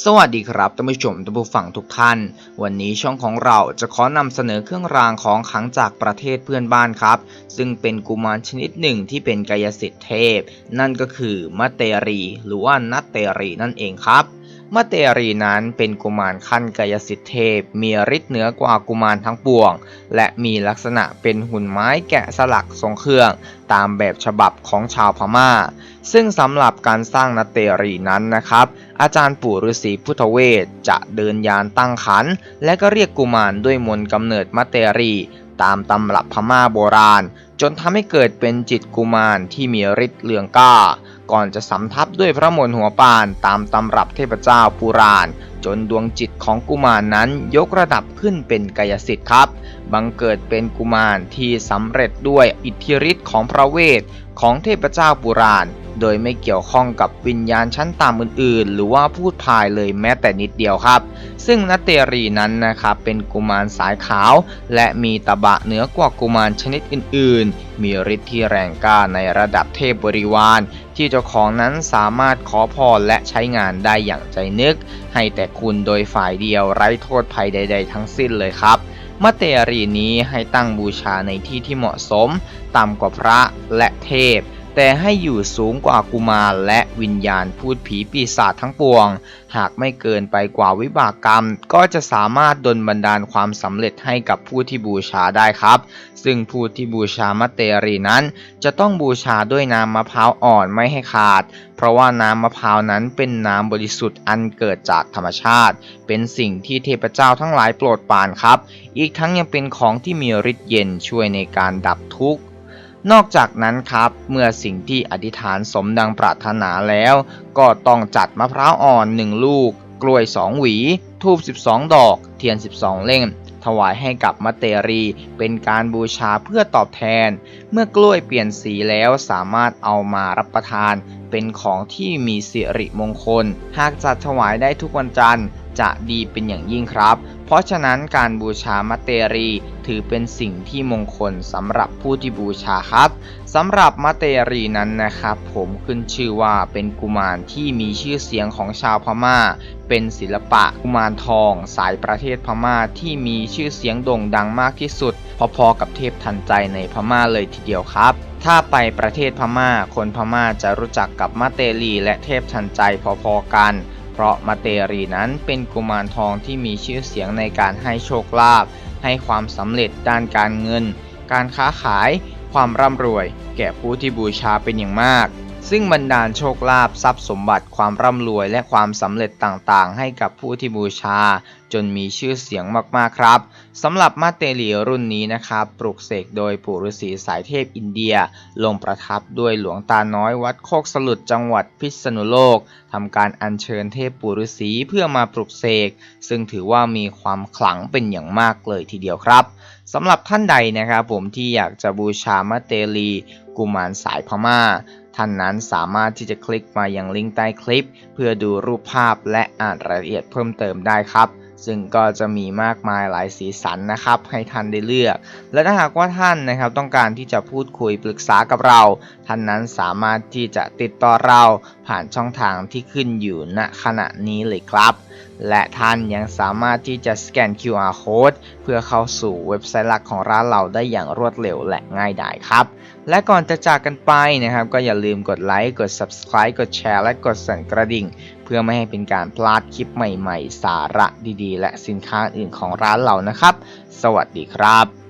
สวัสดีครับท่านผู้ชมท่านผู้ฟังทุกท่าน วันนี้ช่องของเราจะขอนำเสนอเครื่องรางของขลังจากประเทศเพื่อนบ้านครับ ซึ่งเป็นกุมารชนิดหนึ่งที่เป็นกายสิทธิ์เทพ นั่นก็คือมะเตรี หรือว่านัตเตรีนั่นเองครับมะเตรีนั้นเป็นกุมารขั้นกายสิทธิเทพ มีฤทธิ์เหนือกว่ากุมารทั้งปวง และมีลักษณะเป็นหุ่นไม้แกะสลักทรงเครื่อง ตามแบบฉบับของชาวพม่า ซึ่งสำหรับการสร้างนัตเตรีนั้นนะครับ อาจารย์ปู่ฤาษีพุทธเวทจะเดินยานตั้งขัน และก็เรียกกุมารด้วยมนต์กำเนิดมัตเตรีตามตำรับพม่าโบราณ จนทำให้เกิดเป็นจิตกุมารที่มีฤทธิ์เลืองกล้า ก่อนจะสำทับด้วยพระมนต์หัวปานตามตำรับเทพเจ้าปุราณ จนดวงจิตของกุมารนั้นยกระดับขึ้นเป็นกายสิทธิ์ครับ บังเกิดเป็นกุมารที่สำเร็จด้วยอิทธิฤทธิ์ของพระเวทของเทพเจ้าปุราณ โดยไม่เกี่ยวข้องกับวิญญาณชั้นต่ำอื่นๆ หรือว่าพูดพายเลยแม้แต่นิดเดียวครับ ซึ่งนัตเตรีนั้นนะครับเป็นกุมารสายขาว และมีตะบะเหนือกว่ากุมารชนิดอื่นๆ มีฤทธิ์ที่แรงกล้าในระดับเทพบริวาร ที่เจ้าของนั้นสามารถขอพรและใช้งานได้อย่างใจนึก ให้แต่คุณโดยฝ่ายเดียวไร้โทษภัยใด ๆ ทั้งสิ้นเลยครับ มะเตรีนี้ให้ตั้งบูชาในที่ที่เหมาะสม ต่ำกว่าพระและเทพ แต่ให้อยู่สูงกว่ากุมารและวิญญาณพูดผีปีศาจทั้งปวง หากไม่เกินไปกว่าวิบากกรรม ก็จะสามารถดลบันดาลความสำเร็จให้กับผู้ที่บูชาได้ครับ ซึ่งผู้ที่บูชามะเตรีนั้น จะต้องบูชาด้วยน้ำมะพร้าวอ่อนไม่ให้ขาด เพราะว่าน้ำมะพร้าวนั้นเป็นน้ำบริสุทธิ์อันเกิดจากธรรมชาติ เป็นสิ่งที่เทพเจ้าทั้งหลายโปรดปรานครับ อีกทั้งยังเป็นของที่มีฤทธิ์เย็นช่วยในการดับทุกข์ นอกจากนั้นครับ เมื่อสิ่งที่อธิษฐานสมดังปรารถนาแล้ว ก็ต้องจัดมะพร้าวอ่อน1ลูก กล้วย2หวี ทูบ12 ดอก เทียน 12 เล่ม ถวายให้กับมะเตรีเป็นการบูชาเพื่อตอบแทน เมื่อกล้วยเปลี่ยนสีแล้วสามารถเอามารับประทาน เป็นของที่มีสิริมงคล หากจัดถวายได้ทุกวันจันทร์ จะดีเป็นอย่างยิ่งครับ เพราะฉะนั้นการบูชามะเตรีถือเป็นสิ่งที่มงคลสำหรับผู้ที่บูชาครับสำหรับมะเตรีนั้นนะครับ ผมขึ้นชื่อว่าเป็นกุมารที่มีชื่อเสียงของชาวพม่า เป็นศิลปะกุมารทอง สายประเทศพม่าที่มีชื่อเสียงโด่งดังมากที่สุด พอๆกับเทพทันใจในพม่าเลยทีเดียวครับถ้าไปประเทศพม่า คนพม่าจะรู้จักกับมะเตรีและเทพทันใจพอๆกัน เพราะมาเตรีนั้นเป็นกุมารทองที่มีชื่อเสียงในการให้โชคลาภให้ความสำเร็จด้านการเงิน การค้าขาย ความร่ำรวย แก่ผู้ที่บูชาเป็นอย่างมาก ซึ่งบรรดาลโชคลาภทรัพย์สมบัติความร่ำรวยและความสำเร็จต่างๆ ให้กับผู้ที่บูชา จนมีชื่อเสียงมากๆครับสำหรับมาเตลีรุ่นนี้นะครับปลูกเสกโดยปู่ฤาษีสายเทพอินเดีย ลงประทับด้วยหลวงตาน้อยวัดโคกสลุดจังหวัดพิษณุโลกทำการอัญเชิญเทพปู่ฤาษีเพื่อมาปลุกเสกซึ่งถือว่ามีความขลังเป็นอย่างมากเลยทีเดียวครับสำหรับท่านใดนะครับผมที่อยากจะบูชามาเตลี กุมารสายพม่าท่านนั้นสามารถที่จะคลิกมายังลิงก์ใต้คลิป เพื่อดูรูปภาพและอ่านรายละเอียดเพิ่มเติมได้ครับ ซึ่งก็จะมีมากมายหลายสีสันนะครับให้ท่านได้เลือก และถ้าหากว่าท่านนะครับต้องการที่จะพูดคุยปรึกษากับเรา ท่านนั้นสามารถที่จะติดต่อเราผ่านช่องทางที่ขึ้นอยู่ณขณะนี้เลยครับและท่านยังสามารถที่จะสแกน QR code เพื่อเข้าสู่เว็บไซต์หลักของร้านเราได้อย่างรวดเร็วและง่ายดายครับ และก่อนจะจากกันไปนะครับ ก็อย่าลืมกดไลค์กด Subscribe กดแชร์และกดสั่นกระดิ่ง เพื่อไม่ให้เป็นการพลาดคลิปใหม่ๆ สาระดีๆ และสินค้าอื่นของร้านเรานะครับ สวัสดีครับ